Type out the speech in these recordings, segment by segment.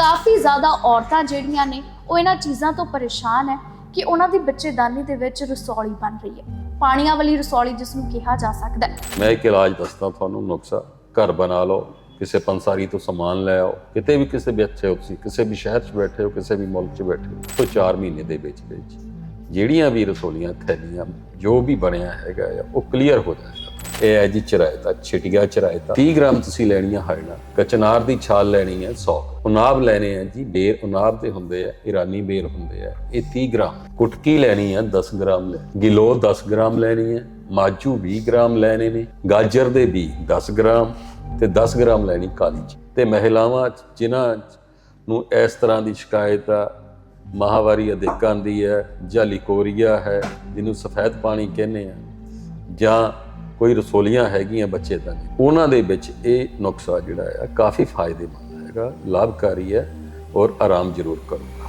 ਕਾਫੀ ਜ਼ਿਆਦਾ ਔਰਤਾਂ ਜਿਹੜੀਆਂ ਨੇ ਉਹ ਇਹਨਾਂ ਚੀਜ਼ਾਂ ਤੋਂ ਪਰੇਸ਼ਾਨ ਹੈ ਕਿ ਉਹਨਾਂ ਦੀ ਬੱਚੇਦਾਨੀ ਦੇ ਵਿੱਚ ਰਸੌਲੀ ਬਣ ਰਹੀ ਹੈ। ਪਾਣੀਆਂ ਵਾਲੀ ਰਸੌਲੀ ਜਿਸ ਨੂੰ ਕਿਹਾ ਜਾ ਸਕਦਾ ਹੈ। ਮੈਂ ਇੱਕ ਇਲਾਜ ਦੱਸਦਾ ਤੁਹਾਨੂੰ ਨੁਕਸਾ। ਘਰ ਬਣਾ ਲਓ ਕਿਸੇ ਪੰਸਾਰੀ ਤੋਂ ਸਮਾਨ ਲੈ ਆਓ। ਕਿਤੇ ਵੀ ਕਿਸੇ ਵੀ ਅੱਛੇ ਹੋ ਤੁਸੀਂ ਕਿਸੇ ਵੀ ਸ਼ਹਿਰ 'ਚ ਬੈਠੇ ਹੋ ਕਿਸੇ ਵੀ ਮੁਲਕ 'ਚ ਬੈਠੇ ਹੋ ਤੋਂ 4 ਮਹੀਨੇ ਦੇ ਵਿੱਚ ਵਿੱਚ ਜਿਹੜੀਆਂ ਵੀ ਰਸੋਲੀਆਂ ਥੈਲੀਆਂ ਜੋ ਵੀ ਬਣਿਆ ਹੈਗਾ ਆ, ਉਹ ਕਲੀਅਰ ਹੋ ਜਾਏਗਾ ਇਹ ਹੈ ਜੀ ਚਰਾਇਤਾ, ਛਿਟੀਆ ਚਰਾਇਤਾ। 30 ਗ੍ਰਾਮ ਤੁਸੀਂ ਲੈਣੀ ਹੈ ਹਲਣਾ ਕਚਨਾਰ ਦੀ ਛਾਲ ਲੈਣੀ ਹੈ 100 ਉਨਾਬ ਲੈਣੇ ਆ ਜੀ ਬੇਰ। ਉਨਾਬ ਦੇ ਹੁੰਦੇ ਆ, ਇਰਾਨੀ ਬੇਰ ਹੁੰਦੇ ਆ। ਇਹ 30 ਗ੍ਰਾਮ। ਕੁਟਕੀ ਲੈਣੀ ਆ 10 ਗ੍ਰਾਮ ਲੈ। ਗਿਲੋ 10 ਗ੍ਰਾਮ ਲੈਣੀ ਹੈ ਮਾਜੂ 20 ਗ੍ਰਾਮ ਲੈਣੇ ਨੇ। ਗਾਜਰ ਦੇ ਵੀ 10 ਗ੍ਰਾਮ ਤੇ 10 ਗ੍ਰਾਮ ਲੈਣੀ ਕਾਲੀ ਜੀ। ਤੇ ਮਹਿਲਾਵਾਂ ਜਿਨ੍ਹਾਂ ਨੂੰ ਇਸ ਤਰ੍ਹਾਂ ਦੀ ਸ਼ਿਕਾਇਤ ਆ, ਮਾਹਵਾਰੀ ਅਧਿਕਾਂ ਦੀ ਹੈ ਜਾਂ ਲਿਕੋਰੀਆ ਹੈ, ਜਿਹਨੂੰ ਸਫੈਦ ਪਾਣੀ ਕਹਿੰਦੇ ਆ, ਜਾਂ ਕੋਈ ਰਸੋਲੀਆਂ ਹੈਗੀਆਂ ਬੱਚੇ ਦਾ ਉਹਨਾਂ ਦੇ ਵਿੱਚ ਇਹ ਨੁਕਸਾ ਜਿਹੜਾ ਹੈ ਕਾਫੀ ਫਾਇਦੇਮੰਦ ਹੈਗਾ ਲਾਭਕਾਰੀ ਹੈ ਔਰ ਆਰਾਮ ਜ਼ਰੂਰ ਕਰੂਗਾ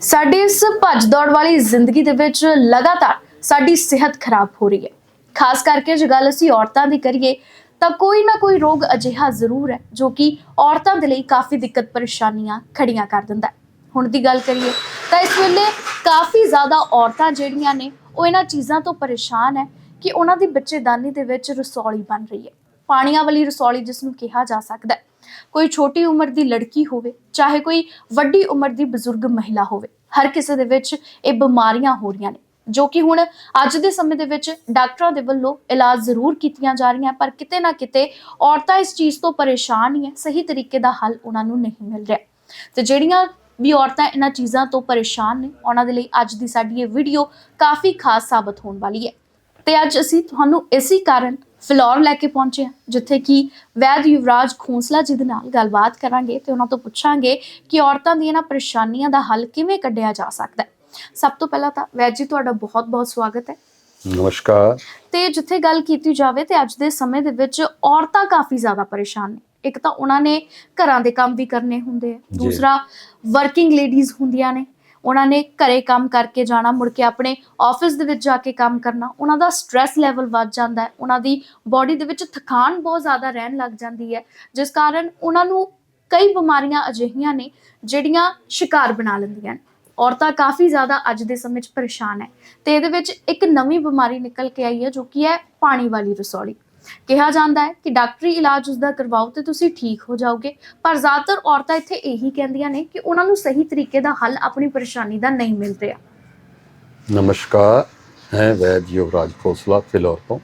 ਸਾਡੀ ਇਸ ਭੱਜ ਦੌੜ ਵਾਲੀ ਜ਼ਿੰਦਗੀ ਦੇ ਵਿੱਚ ਲਗਾਤਾਰ ਸਾਡੀ ਸਿਹਤ ਖਰਾਬ ਹੋ ਰਹੀ ਹੈ। ਖਾਸ ਕਰਕੇ ਜੇ ਗੱਲ ਅਸੀਂ ਔਰਤਾਂ ਦੀ ਕਰੀਏ, ਤਾਂ ਕੋਈ ਨਾ ਕੋਈ ਰੋਗ ਅਜਿਹਾ ਜ਼ਰੂਰ ਹੈ ਜੋ ਕਿ ਔਰਤਾਂ ਦੇ ਲਈ ਕਾਫੀ ਦਿੱਕਤ ਪਰੇਸ਼ਾਨੀਆਂ ਖੜੀਆਂ ਕਰ ਦਿੰਦਾ ਹੈ। ਹੁਣ ਦੀ ਗੱਲ ਕਰੀਏ, ਤਾਂ ਇਸ ਵੇਲੇ ਕਾਫੀ ਜ਼ਿਆਦਾ ਔਰਤਾਂ ਜਿਹੜੀਆਂ ਨੇ ਉਹ ਇਹਨਾਂ ਚੀਜ਼ਾਂ ਤੋਂ ਪਰੇਸ਼ਾਨ ਹੈ ਕਿ ਉਹਨਾਂ ਦੀ ਬੱਚੇਦਾਨੀ ਦੇ ਵਿੱਚ ਰਸੌਲੀ ਬਣ ਰਹੀ ਹੈ। ਪਾਣੀਆਂ ਵਾਲੀ ਰਸੌਲੀ ਜਿਸ ਨੂੰ ਕਿਹਾ ਜਾ ਸਕਦਾ ਹੈ। ਕੋਈ ਛੋਟੀ ਉਮਰ ਦੀ ਲੜਕੀ ਹੋਵੇ, ਚਾਹੇ ਕੋਈ ਵੱਡੀ ਉਮਰ ਦੀ ਬਜ਼ੁਰਗ ਮਹਿਲਾ ਹੋਵੇ, ਹਰ ਕਿਸੇ ਦੇ ਵਿੱਚ ਇਹ ਬਿਮਾਰੀਆਂ ਹੋ ਰਹੀਆਂ ਨੇ, ਜੋ ਕਿ ਹੁਣ ਅੱਜ ਦੇ ਸਮੇਂ ਦੇ ਵਿੱਚ ਡਾਕਟਰਾਂ ਦੇ ਵੱਲੋਂ ਇਲਾਜ ਜ਼ਰੂਰ ਕੀਤੀਆਂ ਜਾ ਰਹੀਆਂ, ਪਰ ਕਿਤੇ ਨਾ ਕਿਤੇ ਔਰਤਾਂ ਇਸ ਚੀਜ਼ ਤੋਂ ਪਰੇਸ਼ਾਨ ਹੀ ਹੈ, ਸਹੀ ਤਰੀਕੇ ਦਾ ਹੱਲ ਉਹਨਾਂ ਨੂੰ ਨਹੀਂ ਮਿਲ ਰਿਹਾ। ਤੇ ਜਿਹੜੀਆਂ ਵੀ ਔਰਤਾਂ ਇਹਨਾਂ ਚੀਜ਼ਾਂ ਤੋਂ ਪਰੇਸ਼ਾਨ ਨੇ। ਉਹਨਾਂ ਦੇ ਲਈ ਅੱਜ ਦੀ ਸਾਡੀ ਇਹ ਵੀਡੀਓ ਕਾਫੀ ਖਾਸ ਸਾਬਤ ਹੋਣ ਵਾਲੀ ਹੈ। ਤੇ ਅੱਜ ਅਸੀਂ ਤੁਹਾਨੂੰ ਇਸੇ ਕਾਰਨ ਫਲੋਰ ਲੈ ਕੇ ਪਹੁੰਚੇ ਹਾਂ ਜਿੱਥੇ ਕਿ ਵੈਦ ਯੁਵਰਾਜ ਖੋਸਲਾ ਜੀ ਦੇ ਨਾਲ ਗੱਲਬਾਤ ਕਰਾਂਗੇ ਤੇ ਉਹਨਾਂ ਤੋਂ ਪੁੱਛਾਂਗੇ ਕਿ ਔਰਤਾਂ ਦੀਆਂ ਇਹਨਾਂ ਪਰੇਸ਼ਾਨੀਆਂ ਦਾ ਹੱਲ ਕਿਵੇਂ ਕੱਢਿਆ ਜਾ ਸਕਦਾ ਹੈ। ਸਭ ਤੋਂ ਪਹਿਲਾਂ ਤਾਂ ਵੈਦ ਜੀ ਤੁਹਾਡਾ ਬਹੁਤ-ਬਹੁਤ ਸਵਾਗਤ ਹੈ। ਨਮਸਕਾਰ। ਤੇ ਜਿੱਥੇ ਗੱਲ ਕੀਤੀ ਜਾਵੇ ਤੇ ਅੱਜ ਦੇ ਸਮੇਂ ਦੇ ਵਿੱਚ ਔਰਤਾਂ ਕਾਫੀ ਜ਼ਿਆਦਾ ਪਰੇਸ਼ਾਨ ਨੇ। ਇੱਕ ਤਾਂ ਉਹਨਾਂ ਨੇ ਘਰਾਂ ਦੇ ਕੰਮ ਵੀ ਕਰਨੇ ਹੁੰਦੇ ਆ। ਦੂਸਰਾ ਵਰਕਿੰਗ ਲੇਡੀਜ਼ ਹੁੰਦੀਆਂ ਨੇ। ਉਹਨਾਂ ਨੇ ਘਰੇ ਕੰਮ ਕਰਕੇ ਜਾਣਾ ਮੁੜ ਕੇ ਆਪਣੇ ਆਫਿਸ ਦੇ ਵਿੱਚ ਜਾ ਕੇ ਕੰਮ ਕਰਨਾ। ਉਹਨਾਂ ਦਾ ਸਟ्रेस ਲੈਵਲ ਵੱਧ ਜਾਂਦਾ ਹੈ। ਉਹਨਾਂ ਦੀ ਬਾਡੀ ਦੇ ਵਿੱਚ ਥਕਾਨ ਬਹੁਤ ਜ਼ਿਆਦਾ ਰਹਿਣ ਲੱਗ ਜਾਂਦੀ ਹੈ। ਜਿਸ ਕਾਰਨ ਉਹਨਾਂ ਨੂੰ ਕਈ ਬਿਮਾਰੀਆਂ ਅਜਿਹੀਆਂ ਨੇ ਜਿਹੜੀਆਂ ਸ਼ਿਕਾਰ ਬਣਾ ਲੈਂਦੀਆਂ ਨੇ। ਔਰਤਾਂ ਕਾਫੀ ਜ਼ਿਆਦਾ ਅੱਜ ਦੇ ਸਮੇਂ 'ਚ ਪਰੇਸ਼ਾਨ ਹੈ। ਤੇ ਇਹਦੇ ਵਿੱਚ ਇੱਕ ਨਵੀਂ ਬਿਮਾਰੀ ਨਿਕਲ ਕੇ ਆਈ ਹੈ ਜੋ ਕਿ ਹੈ ਪਾਣੀ ਵਾਲੀ ਰਸੌਲੀ। ਕਿਹਾ ਜਾਂਦਾ ਹੈ ਕਿ ਡਾਕਟਰੀ ਇਲਾਜ ਉਸ ਦਾ ਕਰਵਾਓ ਤੇ ਤੁਸੀਂ ਠੀਕ ਹੋ ਜਾਓਗੇ। ਪਰ ਜ਼ਿਆਦਾਤਰ ਔਰਤਾਂ ਇੱਥੇ ਇਹੀ ਕਹਿੰਦੀਆਂ ਨੇ ਕਿ ਉਹਨਾਂ ਨੂੰ ਸਹੀ ਤਰੀਕੇ ਦਾ ਹੱਲ ਆਪਣੀ ਪਰੇਸ਼ਾਨੀ ਦਾ ਨਹੀਂ ਮਿਲ ਰਿਹਾ। ਨਮਸਕਾਰ ਹੈ ਵੈਦ ਯੁਵਰਾਜ ਖੋਸਲਾ, ਫਿਲੌਰ ਤੋਂ।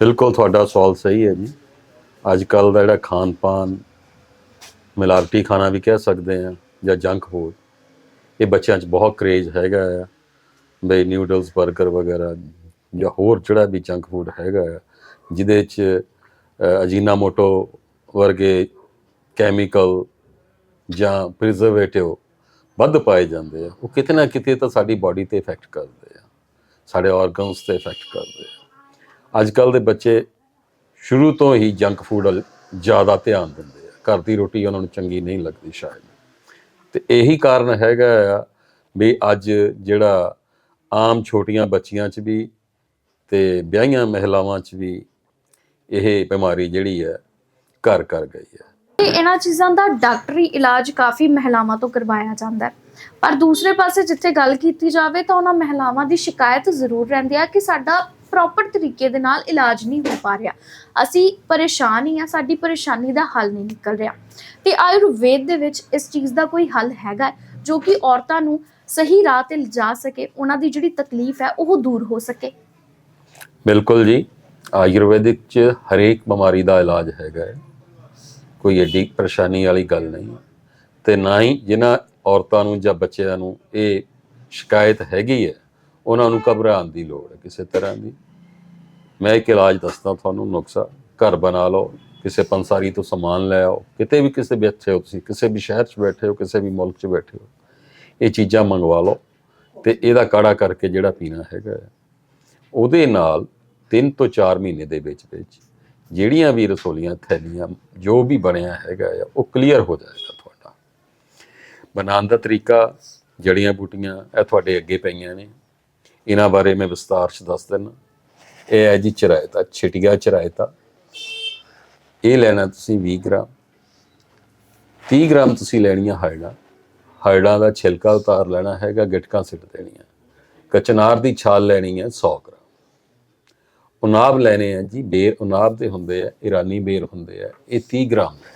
ਬਿਲਕੁਲ ਤੁਹਾਡਾ ਸਵਾਲ ਸਹੀ ਹੈ ਜੀ। ਅੱਜ ਕੱਲ ਦਾ ਜਿਹੜਾ ਖਾਣ ਪਾਨ ਮਿਲਾਵਟੀ ਖਾਣਾ ਵੀ ਕਹਿ ਸਕਦੇ ਆ ਜਾਂ ਜੰਕ ਫੂਡ, ਇਹ ਬੱਚਿਆਂ 'ਚ ਬਹੁਤ ਕਰੇਜ ਹੈਗਾ ਆ। ਬਈ ਨਿਊਡਲਸ 버ਗਰ ਵਗੈਰਾ ਜਾਂ ਹੋਰ ਜਿਹੜਾ ਵੀ ਜੰਕ ਫੂਡ ਹੈਗਾ ਆ, ਜਿਹਦੇ 'ਚ ਅਜੀਨਾਮੋਟੋ ਵਰਗੇ ਕੈਮੀਕਲ ਜਾਂ ਪ੍ਰੀਜ਼ਰਵੇਟਿਵ ਵੱਧ ਪਾਏ ਜਾਂਦੇ ਆ, ਉਹ ਕਿਤੇ ਨਾ ਕਿਤੇ ਤਾਂ ਸਾਡੀ ਬਾਡੀ ਤੇ ਇਫੈਕਟ ਕਰਦੇ ਆ, ਸਾਡੇ ਆਰਗਨਸ ਤੇ ਇਫੈਕਟ ਕਰਦੇ ਆ। ਅੱਜ ਕੱਲ ਦੇ ਬੱਚੇ ਸ਼ੁਰੂ ਤੋਂ ਹੀ ਜੰਕ ਫੂਡ ਵੱਲ ਜ਼ਿਆਦਾ ਧਿਆਨ ਦਿੰਦੇ ਆ, ਘਰ ਦੀ ਰੋਟੀ ਉਹਨਾਂ ਨੂੰ ਚੰਗੀ ਨਹੀਂ ਲੱਗਦੀ ਸ਼ਾਇਦ। ਤੇ ਇਹੀ ਕਾਰਨ ਹੈਗਾ ਆ ਵੀ ਅੱਜ ਜਿਹੜਾ ਆਮ ਛੋਟੀਆਂ ਬੱਚੀਆਂ 'ਚ ਵੀ ਤੇ ਵਿਆਹੀਆਂ ਮਹਿਲਾਵਾਂ 'ਚ ਵੀ ਇਹ ਬਿਮਾਰੀ ਜਿਹੜੀ ਹੈ, ਘਰ ਕਰ ਗਈ ਹੈ। ਤੇ ਇਹਨਾਂ ਚੀਜ਼ਾਂ ਦਾ ਡਾਕਟਰੀ ਇਲਾਜ ਕਾਫੀ ਮਹਿਲਾਵਾਂ ਤੋਂ ਕਰਵਾਇਆ ਜਾਂਦਾ ਹੈ। ਪਰ ਦੂਸਰੇ ਪਾਸੇ ਜਿੱਥੇ ਗੱਲ ਕੀਤੀ ਜਾਵੇ ਤਾਂ ਉਹਨਾਂ ਮਹਿਲਾਵਾਂ ਦੀ ਸ਼ਿਕਾਇਤ ਜ਼ਰੂਰ ਰਹਿੰਦੀ ਹੈ ਕਿ ਸਾਡਾ ਪ੍ਰੋਪਰ ਤਰੀਕੇ ਦੇ ਨਾਲ ਇਲਾਜ ਨਹੀਂ ਹੋ ਪਾ ਰਿਹਾ। ਅਸੀਂ ਪਰੇਸ਼ਾਨ ਹੀ ਆ ਸਾਡੀ ਪਰੇਸ਼ਾਨੀ ਦਾ ਹੱਲ ਨਹੀਂ ਨਿਕਲ ਰਿਹਾ। ਤੇ ਆਯੁਰਵੇਦ ਦੇ ਵਿੱਚ ਇਸ ਚੀਜ਼ ਦਾ ਕੋਈ ਹੱਲ ਹੈਗਾ ਜੋ ਕਿ ਔਰਤਾਂ ਨੂੰ ਸਹੀ ਰਾਹ ਤੇ ਲਿਜਾ ਸਕੇ, ਉਹਨਾਂ ਦੀ ਜਿਹੜੀ ਤਕਲੀਫ ਹੈ ਉਹ ਦੂਰ ਹੋ ਸਕੇ। ਬਿਲਕੁਲ ਜੀ। ਆਯੁਰਵੈਦਿਕ ਚ ਹਰੇਕ ਬਿਮਾਰੀ ਦਾ ਇਲਾਜ ਹੈਗਾ ਹੈ। ਕੋਈ ਏਡੀ ਪਰੇਸ਼ਾਨੀ ਵਾਲੀ ਗੱਲ ਨਹੀਂ। ਤੇ ਨਾ ਹੀ ਜਿਨ੍ਹਾਂ ਔਰਤਾਂ ਨੂੰ ਜਾਂ ਬੱਚਿਆਂ ਨੂੰ ਇਹ ਸ਼ਿਕਾਇਤ ਹੈਗੀ ਹੈ ਉਹਨਾਂ ਨੂੰ ਘਬਰਾਉਣ ਦੀ ਲੋੜ ਹੈ ਕਿਸੇ ਤਰ੍ਹਾਂ ਦੀ। ਮੈਂ ਇੱਕ ਇਲਾਜ ਦੱਸਦਾ ਤੁਹਾਨੂੰ ਨੁਕਸਾ। ਘਰ ਬਣਾ ਲਓ ਕਿਸੇ ਪੰਸਾਰੀ ਤੋਂ ਸਮਾਨ ਲੈ ਆਓ। ਕਿਤੇ ਵੀ ਕਿਸੇ ਵੀ ਅੱਛੇ ਹੋ ਤੁਸੀਂ ਕਿਸੇ ਵੀ ਸ਼ਹਿਰ 'ਚ ਬੈਠੇ ਹੋ ਕਿਸੇ ਵੀ ਮੁਲਕ 'ਚ ਬੈਠੇ ਹੋ ਇਹ ਚੀਜ਼ਾਂ ਮੰਗਵਾ ਲਓ। ਤੇ ਇਹਦਾ ਕਾੜਾ ਕਰਕੇ ਜਿਹੜਾ ਪੀਣਾ ਹੈਗਾ ਹੈ, ਉਹਦੇ ਨਾਲ 3 ਤੋਂ 4 ਮਹੀਨੇ ਦੇ ਵਿੱਚ ਵਿੱਚ ਜਿਹੜੀਆਂ ਵੀ ਰਸੋਲੀਆਂ, ਥੈਲੀਆਂ, ਜੋ ਵੀ ਬਣਿਆ ਹੈਗਾ ਆ, ਉਹ ਕਲੀਅਰ ਹੋ ਜਾਏਗਾ ਤੁਹਾਡਾ। ਬਣਾਉਣ ਦਾ ਤਰੀਕਾ ਜੜੀਆਂ ਬੂਟੀਆਂ, ਇਹ ਤੁਹਾਡੇ ਅੱਗੇ ਪਈਆਂ ਨੇ। ਇਹਨਾਂ ਬਾਰੇ ਮੈਂ ਵਿਸਤਾਰ ਚ ਦੱਸ ਦਿੰਦਾ। ਇਹ ਹੈ ਜੀ ਚਰਾਇਤਾ, ਛਿਟੀਆ ਚਰਾਇਤਾ। ਇਹ ਲੈਣਾ ਤੁਸੀਂ 20 ਗ੍ਰਾਮ। 30 ਗ੍ਰਾਮ ਤੁਸੀਂ ਲੈਣੀਆਂ ਹਾਈਡਾਂ ਹਾਈਡਾਂ ਦਾ ਛਿਲਕਾ ਉਤਾਰ ਲੈਣਾ ਹੈਗਾ, ਗਿਟਕਾਂ ਸਿੱਟ ਦੇਣੀਆਂ। ਕਚਨਾਰ ਦੀ ਛਾਲ ਲੈਣੀ ਹੈ 100 ਗ੍ਰਾਮ। ਉਨਾਬ ਲੈਣੇ ਆ ਜੀ, ਬੇਰ ਉਨਾਬ ਦੇ ਹੁੰਦੇ ਆ, ਇਰਾਨੀ ਬੇਰ ਹੁੰਦੇ ਆ, ਇਹ 30 ਗ੍ਰਾਮ ਲੈਣੇ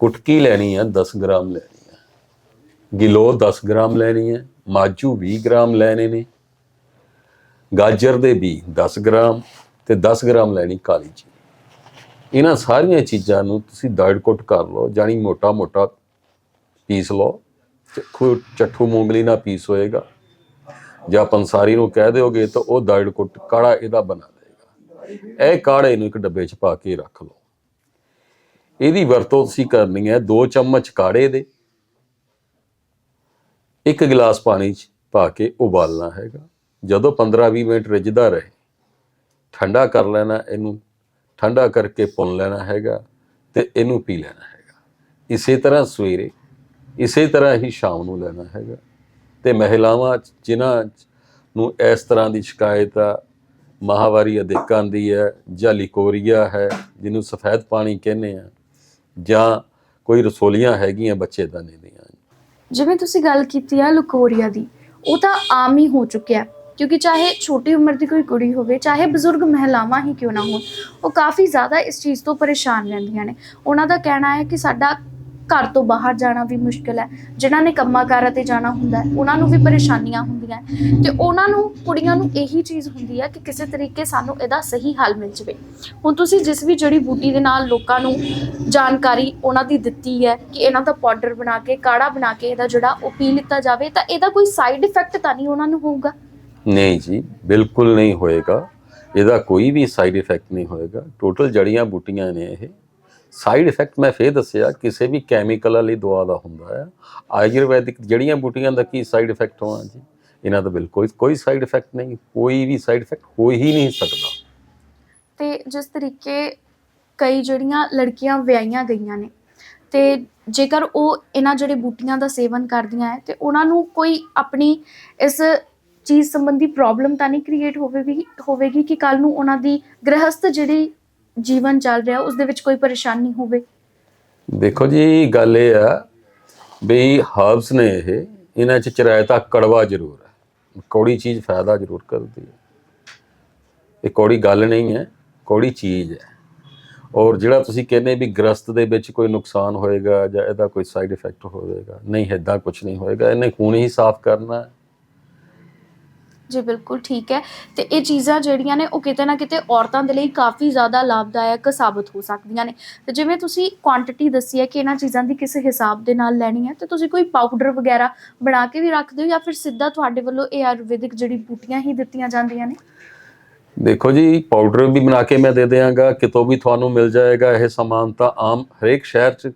ਕੁਟਕੀ ਲੈਣੀ ਆ 10 ਗ੍ਰਾਮ ਲੈਣੀ ਆ। ਗਿਲੋ 10 ਗ੍ਰਾਮ ਲੈਣੀ ਹੈ ਮਾਜੂ 20 ਗ੍ਰਾਮ ਲੈਣੇ ਨੇ। ਗਾਜਰ ਦੇ ਵੀ 10 ਗ੍ਰਾਮ ਤੇ 10 ਗ੍ਰਾਮ ਲੈਣੀ ਕਾਲੀ ਜੀ ਇਹਨਾਂ ਸਾਰੀਆਂ ਚੀਜ਼ਾਂ ਨੂੰ ਤੁਸੀਂ ਦਾੜ ਕੁੱਟ ਕਰ ਲਓ ਜਾਨੀ ਮੋਟਾ ਮੋਟਾ ਪੀਸ ਲਓ ਚੱਖੂ ਚੱਠੂ ਮੂੰਗਲੀ ਨਾਲ ਪੀਸ ਹੋਏਗਾ। ਜਾਂ ਪੰਸਾਰੀ ਨੂੰ ਕਹਿ ਦਿਓਗੇ ਤਾਂ ਉਹ ਦਾੜ ਕੁੱਟ ਕਾੜਾ ਇਹਦਾ ਬਣਾ ਦੇਗਾ। ਇਹ ਕਾੜੇ ਨੂੰ ਇੱਕ ਡੱਬੇ 'ਚ ਪਾ ਕੇ ਰੱਖ ਲਓ। ਇਹਦੀ ਵਰਤੋਂ ਤੁਸੀਂ ਕਰਨੀ ਹੈ 2 ਚਮਚ ਕਾੜੇ ਦੇ, ਇੱਕ ਗਲਾਸ ਪਾਣੀ 'ਚ ਪਾ ਕੇ ਉਬਾਲਣਾ ਹੈਗਾ। ਜਦੋਂ 15-20 ਮਿੰਟ ਰਿੱਝਦਾ ਰਹੇ, ਠੰਡਾ ਕਰ ਲੈਣਾ ਇਹਨੂੰ, ਠੰਡਾ ਕਰਕੇ ਪੁੰਨ ਲੈਣਾ ਹੈਗਾ ਤੇ ਇਹਨੂੰ ਪੀ ਲੈਣਾ ਹੈਗਾ। ਇਸੇ ਤਰ੍ਹਾਂ ਸਵੇਰੇ, ਇਸੇ ਤਰ੍ਹਾਂ ਹੀ ਸ਼ਾਮ ਨੂੰ ਲੈਣਾ ਹੈਗਾ। ਤੇ ਮਹਿਲਾਵਾਂ ਜਿਨ੍ਹਾਂ ਨੂੰ ਇਸ ਤਰ੍ਹਾਂ ਦੀ ਸ਼ਿਕਾਇਤ ਆ, ਮਾਹਵਾਰੀ ਅਧਿਕਾਂ ਦੀ ਹੈ ਜਾਂ ਲਿਕੋਰੀਆ ਹੈ, ਜਿਹਨੂੰ ਸਫੈਦ ਪਾਣੀ ਕਹਿੰਦੇ ਆ, ਜਾਂ ਕੋਈ ਰਸੋਲੀਆਂ ਹੈਗੀਆਂ ਬੱਚੇਦਾਨੀ ਦੀਆਂ ਜਿਵੇਂ ਤੁਸੀਂ ਗੱਲ ਕੀਤੀ ਆ ਲੁਕੋਰੀਆ ਦੀ, ਉਹ ਤਾਂ ਆਮ ਹੀ ਹੋ ਚੁੱਕਿਆ ਹੈ। ਕਿਉਂਕਿ ਚਾਹੇ ਛੋਟੀ ਉਮਰ ਦੀ ਕੋਈ ਕੁੜੀ ਹੋਵੇ, ਚਾਹੇ ਬਜ਼ੁਰਗ ਮਹਿਲਾਵਾਂ ਹੀ ਕਿਉਂ ਨਾ ਹੋਣ, ਉਹ ਕਾਫੀ ਜ਼ਿਆਦਾ ਇਸ ਚੀਜ਼ ਤੋਂ ਪਰੇਸ਼ਾਨ ਰਹਿੰਦੀਆਂ ਨੇ ਉਹਨਾਂ ਦਾ ਕਹਿਣਾ ਹੈ ਕਿ ਸਾਡਾ ਘਰ ਤੋਂ ਬਾਹਰ ਜਾਣਾ ਵੀ ਮੁਸ਼ਕਲ ਹੈ। ਜਿਨ੍ਹਾਂ ਨੇ ਕੰਮਾਂ ਕਾਰਾਂ ਤੇ ਜਾਣਾ ਹੁੰਦਾ ਹੈ, ਉਹਨਾਂ ਨੂੰ ਵੀ ਪਰੇਸ਼ਾਨੀਆਂ ਹੁੰਦੀਆਂ ਤੇ ਉਹਨਾਂ ਨੂੰ, ਕੁੜੀਆਂ ਨੂੰ ਇਹੀ ਚੀਜ਼ ਹੁੰਦੀ ਹੈ ਕਿ ਕਿਸੇ ਤਰੀਕੇ ਸਾਨੂੰ ਇਹਦਾ ਸਹੀ ਹੱਲ ਮਿਲ ਜਵੇ। ਹੁਣ ਤੁਸੀਂ ਜਿਸ ਵੀ ਜੜੀ ਬੂਟੀ ਦੇ ਨਾਲ ਲੋਕਾਂ ਨੂੰ ਜਾਣਕਾਰੀ ਉਹਨਾਂ ਦੀ ਦਿੱਤੀ ਹੈ ਕਿ ਇਹਨਾਂ ਦਾ ਪਾਊਡਰ ਬਣਾ ਕੇ, ਕਾੜਾ ਬਣਾ ਕੇ ਇਹਦਾ ਜਿਹੜਾ ਉਹ ਪੀ ਲਿੱਤਾ ਜਾਵੇ, ਤਾਂ ਇਹਦਾ ਕੋਈ ਸਾਈਡ ਇਫੈਕਟ ਤਾਂ ਨਹੀਂ ਉਹਨਾਂ ਨੂੰ ਹੋਊਗਾ? ਨਹੀਂ ਜੀ, ਬਿਲਕੁਲ ਨਹੀਂ ਹੋਏਗਾ। ਇਹਦਾ ਕੋਈ ਵੀ ਸਾਈਡ ਇਫੈਕਟ ਨਹੀਂ ਹੋਏਗਾ। ਟੋਟਲ ਜੜੀਆਂ ਬੂਟੀਆਂ ਨੇ ਇਹ। ਸਾਈਡ ਇਫੈਕਟ ਮੈਂ ਫੇਰ ਦੱਸਿਆ, ਕਿਸੇ ਵੀ ਕੈਮੀਕਲ ਵਾਲੀ ਦਵਾ ਦਾ ਹੁੰਦਾ ਹੈ। ਆਯੁਰਵੈਦਿਕ ਜੜੀਆਂ ਬੂਟੀਆਂ ਦਾ ਕੀ ਸਾਈਡ ਇਫੈਕਟ ਹੋਣਾ ਜੀ? ਇਹਨਾਂ ਦਾ ਬਿਲਕੁਲ ਕੋਈ ਸਾਈਡ ਇਫੈਕਟ ਨਹੀਂ, ਕੋਈ ਵੀ ਸਾਈਡ ਇਫੈਕਟ ਹੋ ਹੀ ਨਹੀਂ ਸਕਦਾ। ਤੇ ਜਿਸ ਤਰੀਕੇ ਕਈ ਜਿਹੜੀਆਂ ਲੜਕੀਆਂ ਵਿਆਹੀਆਂ ਗਈਆਂ ਨੇ, ਤੇ ਜੇਕਰ ਉਹ ਇਹਨਾਂ ਜਿਹੜੇ ਬੂਟੀਆਂ ਦਾ ਸੇਵਨ ਕਰਦੀਆਂ ਹੈ, ਤੇ ਉਹਨਾਂ ਨੂੰ ਕੋਈ ਆਪਣੀ ਇਸ ਚੀਜ਼ ਸੰਬੰਧੀ ਪ੍ਰੋਬਲਮ ਤਾਂ ਨਹੀਂ ਕ੍ਰੀਏਟ ਹੋਵੇਗੀ ਹੋਵੇਗੀ ਕਿ ਕੱਲ ਨੂੰ ਉਹਨਾਂ ਦੀ ਗ੍ਰਹਸਥ ਜਿਹੜੀ ਜੀਵਨ ਚੱਲ ਰਿਹਾ ਉਸ ਦੇ ਵਿੱਚ ਕੋਈ ਪਰੇਸ਼ਾਨੀ ਹੋਵੇ? ਦੇਖੋ ਜੀ, ਗੱਲ ਇਹ ਆ ਵੀ ਹਰਬਸ ਨੇ ਇਹ, ਇਹਨਾਂ ਚ ਚਰਾਇਤਾ ਕੜਵਾ ਜ਼ਰੂਰ ਹੈ। ਕੌੜੀ ਚੀਜ਼ ਫਾਇਦਾ ਜ਼ਰੂਰ ਕਰਦੀ ਹੈ। ਇਹ ਕੌੜੀ ਗੱਲ ਨਹੀਂ ਹੈ, ਕੌੜੀ ਚੀਜ਼ ਹੈ। ਔਰ ਜਿਹੜਾ ਤੁਸੀਂ ਕਹਿੰਦੇ ਵੀ ਗ੍ਰਸਤ ਦੇ ਵਿੱਚ ਕੋਈ ਨੁਕਸਾਨ ਹੋਏਗਾ ਜਾਂ ਇਹਦਾ ਕੋਈ ਸਾਈਡ ਇਫੈਕਟ ਹੋਵੇਗਾ, ਨਹੀਂ ਇਦਾਂ ਕੁਝ ਨਹੀਂ ਹੋਏਗਾ। ਇਹਨੇ ਖੂਨ ਹੀ ਸਾਫ਼ ਕਰਨਾ ਹੈ। ਜੀ, ਬਿਲਕੁਲ ਠੀਕ ਹੈ। ਤੇ ਇਹ ਚੀਜ਼ਾਂ ਜਿਹੜੀਆਂ ਨੇ, ਉਹ ਕਿਤੇ ਨਾ ਕਿਤੇ ਔਰਤਾਂ ਦੇ ਲਈ ਕਾਫੀ ਜ਼ਿਆਦਾ ਲਾਭਦਾਇਕ ਸਾਬਤ ਹੋ ਸਕਦੀਆਂ ਨੇ। ਤੇ ਜਿਵੇਂ ਤੁਸੀਂ ਕੁਆਂਟੀਟੀ ਦੱਸੀ ਹੈ ਕਿ ਇਹਨਾਂ ਚੀਜ਼ਾਂ ਦੀ ਕਿਸ ਹਿਸਾਬ ਦੇ ਨਾਲ ਲੈਣੀ ਹੈ, ਤੇ ਤੁਸੀਂ ਕੋਈ ਪਾਊਡਰ ਵਗੈਰਾ ਬਣਾ ਕੇ ਵੀ ਰੱਖਦੇ ਹੋ ਜਾਂ ਫਿਰ ਸਿੱਧਾ ਤੁਹਾਡੇ ਵੱਲੋਂ ਇਹ ਆਯੁਰਵੈਦਿਕ ਜਿਹੜੀ ਬੂਟੀਆਂ ਹੀ ਦਿੱਤੀਆਂ ਜਾਂਦੀਆਂ ਨੇ? ਦੇਖੋ ਜੀ ਪਾਊਡਰ ਵੀ ਬਣਾ ਕੇ ਮੈਂ ਦੇ ਦਿਆਂਗਾ, ਕਿਤੋਂ ਵੀ ਤੁਹਾਨੂੰ ਮਿਲ ਜਾਏਗਾ ਇਹ ਸਮਾਨ ਤਾਂ ਆਮ ਹਰੇਕ ਸ਼ਹਿਰ 'ਚ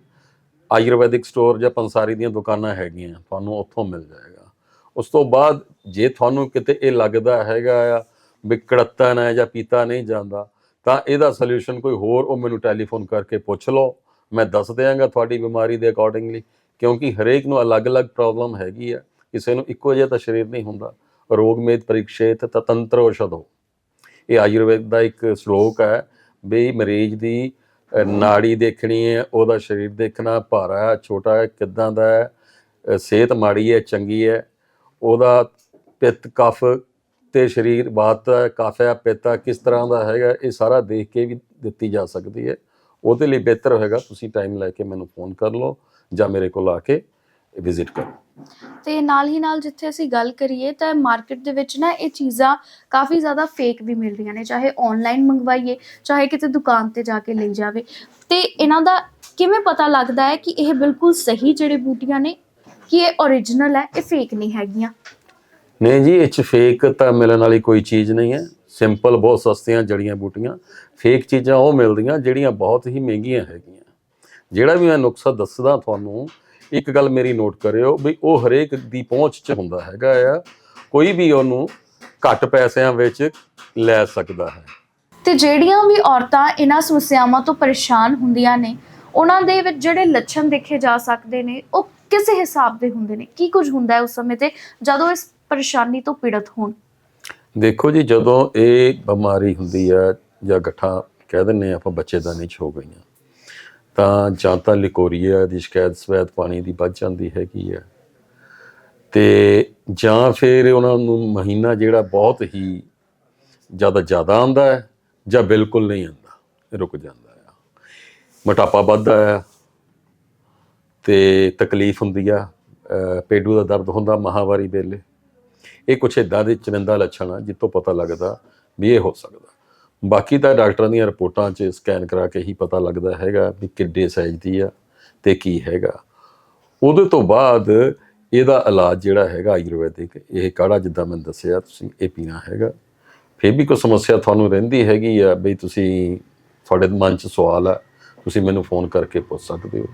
ਆਯੁਰਵੈਦਿਕ ਸਟੋਰ ਜਾਂ ਪੰਸਾਰੀ ਦੀਆਂ ਦੁਕਾਨਾਂ ਹੈਗੀਆਂ, ਤੁਹਾਨੂੰ ਉੱਥੋਂ ਮਿਲ ਜਾਏਗਾ। ਉਸ ਤੋਂ ਬਾਅਦ ਜੇ ਤੁਹਾਨੂੰ ਕਿਤੇ ਇਹ ਲੱਗਦਾ ਹੈਗਾ ਆ ਵੀ ਕੜੱਤਨ ਹੈ ਜਾਂ ਪੀਤਾ ਨਹੀਂ ਜਾਂਦਾ, ਤਾਂ ਇਹਦਾ ਸੋਲੂਸ਼ਨ ਕੋਈ ਹੋਰ ਉਹ ਮੈਨੂੰ ਟੈਲੀਫੋਨ ਕਰਕੇ ਪੁੱਛ ਲਓ। ਮੈਂ ਦੱਸ ਦਿਆਂਗਾ ਤੁਹਾਡੀ ਬਿਮਾਰੀ ਦੇ ਅਕੋਰਡਿੰਗਲੀ ਕਿਉਂਕਿ ਹਰੇਕ ਨੂੰ ਅਲੱਗ-ਅਲੱਗ ਪ੍ਰੋਬਲਮ ਹੈਗੀ ਆ। ਕਿਸੇ ਨੂੰ ਇੱਕੋ ਜਿਹਾ ਤਾਂ ਸਰੀਰ ਨਹੀਂ ਹੁੰਦਾ। ਰੋਗ ਮੇਦ ਪਰੀਖਸ਼ੇਤ ਤਤੰਤਰ ਔਸ਼ਧੋ। ਇਹ ਆਯੁਰਵੇਦ ਦਾ ਇੱਕ ਸ਼ਲੋਕ ਹੈ ਵੀ ਮਰੀਜ਼ ਦੀ ਨਾੜੀ ਦੇਖਣੀ ਹੈ, ਉਹਦਾ ਸਰੀਰ ਦੇਖਣਾ, ਭਾਰਾ ਹੈ, ਛੋਟਾ ਹੈ, ਕਿੱਦਾਂ ਦਾ ਹੈ ਸਿਹਤ ਮਾੜੀ ਹੈ, ਚੰਗੀ ਹੈ, ਉਹਦਾ ਪਿੱਤ ਕਫ ਤੇ ਸਰੀਰ, ਬਾਤ ਹੈ, ਕਫ ਹੈ, ਪਿੱਤ ਹੈ, ਕਿਸ ਤਰ੍ਹਾਂ ਦਾ ਹੈਗਾ, ਇਹ ਸਾਰਾ ਦੇਖ ਕੇ ਵੀ ਦਿੱਤੀ ਜਾ ਸਕਦੀ ਹੈ। ਉਹਦੇ ਲਈ ਬਿਹਤਰ ਹੋਏਗਾ, ਤੁਸੀਂ ਟਾਈਮ ਲੈ ਕੇ ਮੈਨੂੰ ਫੋਨ ਕਰ ਲਓ ਜਾਂ ਮੇਰੇ ਕੋਲ ਆ ਕੇ ਵਿਜ਼ਿਟ ਕਰੋ। ਤੇ ਨਾਲ ਹੀ ਨਾਲ ਜਿੱਥੇ ਅਸੀਂ ਗੱਲ ਕਰੀਏ ਤਾਂ ਮਾਰਕੀਟ ਦੇ ਵਿੱਚ ਨਾ ਇਹ ਚੀਜ਼ਾਂ ਕਾਫੀ ਜ਼ਿਆਦਾ ਫੇਕ ਵੀ ਮਿਲ ਰਹੀਆਂ ਨੇ, ਚਾਹੇ ਆਨਲਾਈਨ ਮੰਗਵਾਈਏ, ਚਾਹੇ ਕਿਤੇ ਦੁਕਾਨ ਤੇ ਜਾ ਕੇ ਲਈ ਜਾਵੇ। ਤੇ ਇਹਨਾਂ ਦਾ ਕਿਵੇਂ ਪਤਾ ਲੱਗਦਾ ਹੈ ਕਿ ਇਹ ਬਿਲਕੁਲ ਸਹੀ ਜਿਹੜੇ ਬੂਟੀਆਂ ਨੇ, ਕਿ ਇਹ origignal ਹੈ, ਇਹ ਫੇਕ ਨਹੀਂ ਹੈਗੀਆਂ? ਨਹੀਂ ਜੀ, ਇਹ ਚ ਫੇਕ ਤਾਂ ਮਿਲਣ ਵਾਲੀ ਕੋਈ ਚੀਜ਼ ਨਹੀਂ ਹੈ। ਸਿੰਪਲ ਬਹੁਤ ਸਸਤੀਆਂ ਜੜੀਆਂ ਬੂਟੀਆਂ ਫੇਕ ਚੀਜ਼ਾਂ ਉਹ ਮਿਲਦੀਆਂ ਜਿਹੜੀਆਂ ਬਹੁਤ ਹੀ ਮਹਿੰਗੀਆਂ ਹੈਗੀਆਂ। ਜਿਹੜਾ ਵੀ ਮੈਂ ਨੁਕਸਾ ਦੱਸਦਾ ਤੁਹਾਨੂੰ, ਇੱਕ ਗੱਲ ਮੇਰੀ ਨੋਟ ਕਰਿਓ ਵੀ ਉਹ ਹਰੇਕ ਦੀ ਪਹੁੰਚ 'ਚ ਹੁੰਦਾ ਹੈਗਾ ਆ। ਕੋਈ ਵੀ ਉਹਨੂੰ ਘੱਟ ਪੈਸਿਆਂ ਵਿੱਚ ਲੈ ਸਕਦਾ ਹੈ। ਤੇ ਜਿਹੜੀਆਂ ਵੀ ਔਰਤਾਂ ਇਹਨਾਂ ਸਮੱਸਿਆਵਾਂ ਤੋਂ ਪਰੇਸ਼ਾਨ ਹੁੰਦੀਆਂ ਨੇ, ਉਹਨਾਂ ਦੇ ਵਿੱਚ ਜਿਹੜੇ ਲੱਛਣ ਦੇਖੇ ਜਾ ਸਕਦੇ ਨੇ, ਉਹ ਕਿਸ ਹਿਸਾਬ ਦੇ ਹੁੰਦੇ ਨੇ? ਕੀ ਕੁਝ ਹੁੰਦਾ ਹੈ ਉਸ ਸਮੇਂ ਤੇ? ਜਦੋਂ ਇਸ ਪਰੇਸ਼ਾਨੀ ਤੋਂ ਪੀੜਤ ਹੋਣ? ਦੇਖੋ ਜੀ, ਜਦੋਂ ਇਹ ਬਿਮਾਰੀ ਹੁੰਦੀ ਆ ਜਾਂ ਗੱਠਾਂ ਕਹਿ ਦਿੰਨੇ ਆਪਾਂ ਬੱਚੇਦਾਨੀ ਚ ਹੋ ਗਈਆਂ, ਤਾਂ ਜਾਂ ਤਾਂ ਲਿਕੋਰੀਆ ਦੀ ਸ਼ਿਕਾਇਤ ਸਵੈਤ ਪਾਣੀ ਦੀ ਵੱਧ ਜਾਂਦੀ ਹੈਗੀ ਹੈ। ਤੇ ਜਾਂ ਫਿਰ ਉਹਨਾਂ ਨੂੰ ਮਹੀਨਾ ਜਿਹੜਾ ਬਹੁਤ ਹੀ ਜ਼ਿਆਦਾ ਜ਼ਿਆਦਾ ਆਉਂਦਾ ਹੈ ਜਾਂ ਬਿਲਕੁਲ ਨਹੀਂ ਆਉਂਦਾ, ਰੁਕ ਜਾਂਦਾ ਆ ਮੋਟਾਪਾ ਵੱਧਦਾ ਆ ਤੇ ਤਕਲੀਫ ਹੁੰਦੀ ਆ ਪੇਡੂ ਦਾ ਦਰਦ ਹੁੰਦਾ ਮਹਾਵਾਰੀ ਵੇਲੇ। ਇਹ ਕੁਛ ਇਦਾਂ ਦੇ ਚਰਿੰਦਾ ਲੱਛਣ ਆ ਜਿੱਤੋਂ ਪਤਾ ਲੱਗਦਾ ਵੀ ਇਹ ਹੋ ਸਕਦਾ। ਬਾਕੀ ਤਾਂ ਡਾਕਟਰਾਂ ਦੀਆਂ ਰਿਪੋਰਟਾਂ 'ਚ ਸਕੈਨ ਕਰਾ ਕੇ ਹੀ ਪਤਾ ਲੱਗਦਾ ਹੈਗਾ ਵੀ ਕਿੱਡੇ ਸਾਈਜ਼ ਦੀ ਆ ਤੇ ਕੀ ਹੈਗਾ। ਉਹਦੇ ਤੋਂ ਬਾਅਦ ਇਹਦਾ ਇਲਾਜ ਜਿਹੜਾ ਹੈਗਾ ਆਯੁਰਵੈਦਿਕ, ਇਹ ਕਾੜਾ ਜਿੱਦਾਂ ਮੈਂ ਦੱਸਿਆ, ਤੁਸੀਂ ਇਹ ਪੀਣਾ ਹੈਗਾ। ਫਿਰ ਵੀ ਕੋਈ ਸਮੱਸਿਆ ਤੁਹਾਨੂੰ ਰਹਿੰਦੀ ਹੈਗੀ ਆ ਬਈ ਤੁਸੀਂ, ਤੁਹਾਡੇ ਮਨ 'ਚ ਸਵਾਲ ਆ, ਤੁਸੀਂ ਮੈਨੂੰ ਫੋਨ ਕਰਕੇ ਪੁੱਛ ਸਕਦੇ ਹੋ।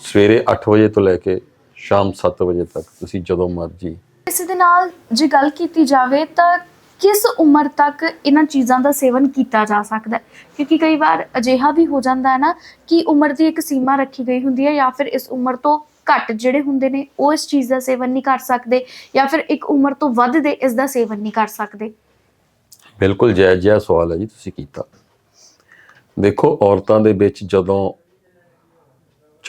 ਸਵੇਰੇ 8 ਵਜੇ ਤੋਂ ਲੈ ਕੇ ਸ਼ਾਮ 7 ਵਜੇ ਤੱਕ ਤੁਸੀਂ ਜਦੋਂ ਮਰਜ਼ੀ ਇਸ ਦੇ ਨਾਲ ਜੇ ਗੱਲ ਕੀਤੀ ਜਾਵੇ ਤਾਂ ਕਿਸ ਉਮਰ ਤੱਕ ਇਹਨਾਂ ਚੀਜ਼ਾਂ ਦਾ ਸੇਵਨ ਕੀਤਾ ਜਾ ਸਕਦਾ ਹੈ? ਕਿਉਂਕਿ ਕਈ ਵਾਰ ਅਜਿਹਾ ਵੀ ਹੋ ਜਾਂਦਾ ਹੈ ਨਾ ਕਿ ਉਮਰ ਦੀ ਇੱਕ ਸੀਮਾ ਰੱਖੀ ਗਈ ਹੁੰਦੀ ਹੈ ਜਾਂ ਫਿਰ ਇਸ ਉਮਰ ਤੋਂ ਘੱਟ ਜਿਹੜੇ ਹੁੰਦੇ ਨੇ ਉਹ ਇਸ ਚੀਜ਼ ਦਾ ਸੇਵਨ ਨਹੀਂ ਕਰ ਸਕਦੇ ਜਾਂ ਫਿਰ ਇੱਕ ਉਮਰ ਤੋਂ ਵੱਧ ਦੇ ਇਸ ਦਾ ਸੇਵਨ ਨਹੀਂ ਕਰ ਸਕਦੇ। ਬਿਲਕੁਲ ਜਾਇਜ਼ ਜਿਹਾ ਸਵਾਲ ਹੈ ਜੀ, ਤੁਸੀਂ ਕੀਤਾ। ਦੇਖੋ, ਔਰਤਾਂ ਦੇ ਵਿੱਚ ਜਦੋਂ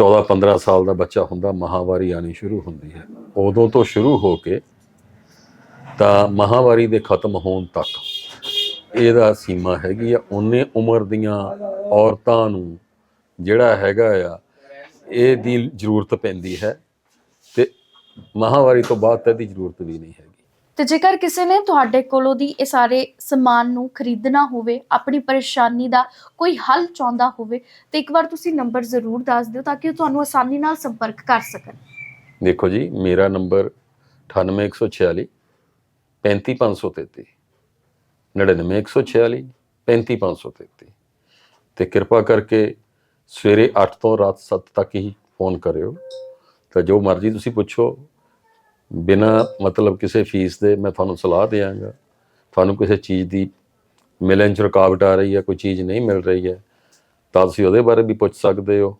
14-15 ਸਾਲ ਦਾ ਬੱਚਾ ਹੁੰਦਾ, ਮਹਾਵਾਰੀ ਆਣੀ ਸ਼ੁਰੂ ਹੁੰਦੀ ਹੈ। ਉਦੋਂ ਤੋਂ ਸ਼ੁਰੂ ਹੋ ਕੇ ਤਾਂ ਮਹਾਵਾਰੀ ਦੇ ਖਤਮ ਹੋਣ ਤੱਕ ਇਹਦਾ ਸੀਮਾ ਹੈਗੀ ਆ। ਉਹਨੇ ਉਮਰ ਦੀਆਂ ਔਰਤਾਂ ਨੂੰ ਜਿਹੜਾ ਹੈਗਾ ਆ ਇਹਦੀ ਜ਼ਰੂਰਤ ਪੈਂਦੀ ਹੈ ਤੇ ਮਹਾਵਾਰੀ ਤੋਂ ਬਾਅਦ ਤਾਂ ਇਹਦੀ ਜ਼ਰੂਰਤ ਵੀ ਨਹੀਂ ਹੈਗੀ। ਤੇ ਜੇਕਰ ਕਿਸੇ ਨੇ ਤੁਹਾਡੇ ਕੋਲੋਂ ਦੀ ਇਹ ਸਾਰੇ ਸਮਾਨ ਨੂੰ ਖਰੀਦਣਾ ਹੋਵੇ, ਆਪਣੀ ਪਰੇਸ਼ਾਨੀ ਦਾ ਕੋਈ ਹੱਲ ਚਾਹੁੰਦਾ ਹੋਵੇ, ਤੇ ਇੱਕ ਵਾਰ ਤੁਸੀਂ ਨੰਬਰ ਜ਼ਰੂਰ ਦੱਸ ਦਿਓ ਤਾਂ ਕਿ ਉਹ ਤੁਹਾਨੂੰ ਆਸਾਨੀ ਨਾਲ ਸੰਪਰਕ ਕਰ ਸਕਣ। ਦੇਖੋ ਜੀ, ਮੇਰਾ ਨੰਬਰ 98146 35533 99146 35533 ਤੇ ਕਿਰਪਾ ਕਰਕੇ ਸਵੇਰੇ 8 ਤੋਂ ਰਾਤ 7 ਤੱਕ ਹੀ ਫੋਨ ਕਰਿਓ। ਤਾਂ ਜੋ ਮਰਜ਼ੀ ਤੁਸੀਂ ਪੁੱਛੋ ਬਿਨਾ ਮਤਲਬ ਕਿਸੇ ਫੀਸ ਦੇ ਮੈਂ ਤੁਹਾਨੂੰ ਸਲਾਹ ਦੇਵਾਂਗਾ ਤੁਹਾਨੂੰ ਕਿਸੇ ਚੀਜ਼ ਦੀ ਮਿਲਣ ਚ ਰੁਕਾਵਟ ਆ ਰਹੀ ਹੈ, ਕੋਈ ਚੀਜ਼ ਨਹੀਂ ਮਿਲ ਰਹੀ ਹੈ, ਤਾਂ ਤੁਸੀਂ ਉਹਦੇ ਬਾਰੇ ਵੀ ਪੁੱਛ ਸਕਦੇ ਹੋ।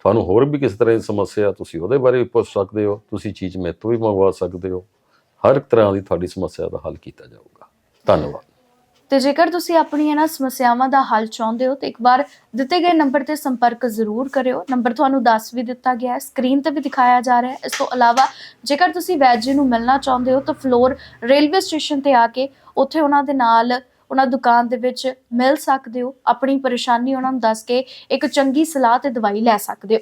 ਤੁਹਾਨੂੰ ਹੋਰ ਵੀ ਕਿਸੇ ਤਰ੍ਹਾਂ ਦੀ ਸਮੱਸਿਆ, ਤੁਸੀਂ ਉਹਦੇ ਬਾਰੇ ਵੀ ਪੁੱਛ ਸਕਦੇ ਹੋ, ਤੁਸੀਂ ਚੀਜ਼ ਮੇਰੇ ਤੋਂ ਵੀ ਮੰਗਵਾ ਸਕਦੇ ਹੋ। ਹਰ ਇੱਕ ਤਰ੍ਹਾਂ ਦੀ ਤੁਹਾਡੀ ਸਮੱਸਿਆ ਦਾ ਹੱਲ ਕੀਤਾ ਜਾਊਗਾ। ਧੰਨਵਾਦ। ਤੇ ਜੇਕਰ ਤੁਸੀਂ ਆਪਣੀ ਇਹਨਾਂ ਸਮੱਸਿਆਵਾਂ ਦਾ ਹੱਲ ਚਾਹੁੰਦੇ ਹੋ, ਤੇ ਇੱਕ ਵਾਰ ਦਿੱਤੇ ਗਏ ਨੰਬਰ ਤੇ ਸੰਪਰਕ ਜ਼ਰੂਰ ਕਰਿਓ। ਨੰਬਰ ਤੁਹਾਨੂੰ ਦੱਸ ਵੀ ਦਿੱਤਾ ਗਿਆ ਹੈ, ਸਕਰੀਨ ਤੇ ਵੀ ਦਿਖਾਇਆ ਜਾ ਰਿਹਾ ਹੈ। ਇਸ ਤੋਂ ਇਲਾਵਾ ਜੇਕਰ ਤੁਸੀਂ ਵੈਜੀ ਨੂੰ ਮਿਲਣਾ ਚਾਹੁੰਦੇ ਹੋ, ਤਾਂ ਫਲੋਰ ਰੇਲਵੇ ਸਟੇਸ਼ਨ ਤੇ ਆ ਕੇ ਉੱਥੇ ਉਹਨਾਂ ਦੇ ਨਾਲ ਉਹਨਾਂ ਦੁਕਾਨ ਦੇ ਵਿੱਚ ਮਿਲ ਸਕਦੇ ਹੋ। ਆਪਣੀ ਪਰੇਸ਼ਾਨੀ ਉਹਨਾਂ ਨੂੰ ਦੱਸ ਕੇ ਇੱਕ ਚੰਗੀ ਸਲਾਹ ਤੇ ਦਵਾਈ ਲੈ ਸਕਦੇ ਹੋ।